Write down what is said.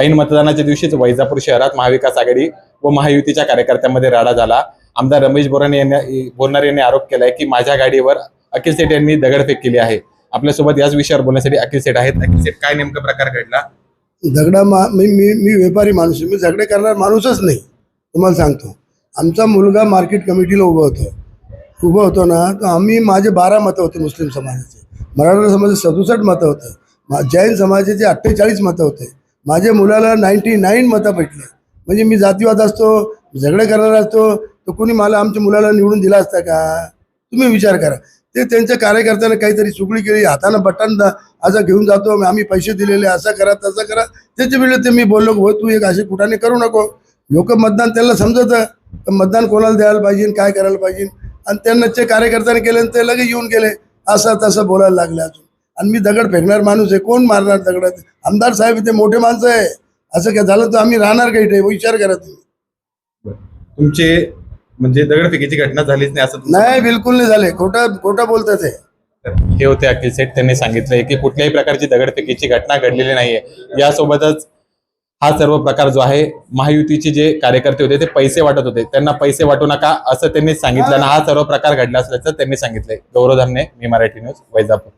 ऐन मतदानाच्या दिवशीच वैजापूर शहरात महाविकास आघाडी व महायुतीच्या कार्यकर्त्यांमध्ये राडा झाला. आमदार रमेश बोराने यांनी बोरणार यांनी आरोप केलाय की माझ्या गाडीवर अखिल सेठ यांनी दगडफेक केली आहे. आपल्यासोबत याच विषयावर बोलण्यासाठी अखिल सेठ आहेत. अखिल सेठ काय नेमका प्रकार घडला? दगडा मा मी मी मी व्यापारी माणूस मी झगडे करणार माणूसच नाही. तुम्हाला सांगतो. आमचा मुलगा मार्केट कमिटीला उभं होतो. उभं होतो ना तर आम्ही माझे बारा मतं होते मुस्लिम समाजाचे. मराठा समाजाचे सदुसष्ट मतं होतं. जैन समाजाचे अठ्ठेचाळीस मतं होते. माझ्या मुलाला नाईन्टी नाईन मतं भेटले म्हणजे मी जातीवाद असतो झगडे करणारा असतो तर कोणी मला आमच्या मुलाला निवडून दिला असता का? तुम्ही विचार करा. ते त्यांच्या कार्यकर्त्यानं काहीतरी चुकली केली हातानं बटन असं घेऊन जातो आम्ही पैसे दिलेले असं करा तसं करा. त्याच्या वेळेला ते मी बोललो हो तू एक असे कुठाने करू नको. लोक मतदान त्यांना समजतं तर मतदान कोणाला द्यायला पाहिजे काय करायला पाहिजे? आणि त्यांना ते कार्यकर्त्याने केले आणि ते लगेच येऊन गेले. असं तसं बोलायला लागलं अजून. आणि मी दगड फेकणार माणूस आहे. कोण मारणार दगडात? आमदार साहेब ते मोठे माणसं आहे. असं काय झालं तर आम्ही राहणार काही इथे? विचार करा तुम्ही. तुमचे म्हणजे दगडफेकीची घटना झालीच नाही असं नाही बिलकुल नाही झाले. खोटं खोटं बोलतात तर हे होते अखिल सेठ त्यांनी सांगितलंय की कुठल्याही प्रकारची दगडफेकीची घटना घडलेली नाहीये. यासोबतच हा सर्व प्रकार जो आहे महायुतीचे जे कार्यकर्ते होते ते पैसे वाटत होते. त्यांना पैसे वाटू नका असं त्यांनी सांगितलं आणि हा सर्व प्रकार घडला असल्याचं त्यांनी सांगितलंय. गौरव धामणे मी मराठी न्यूज वैजापूर.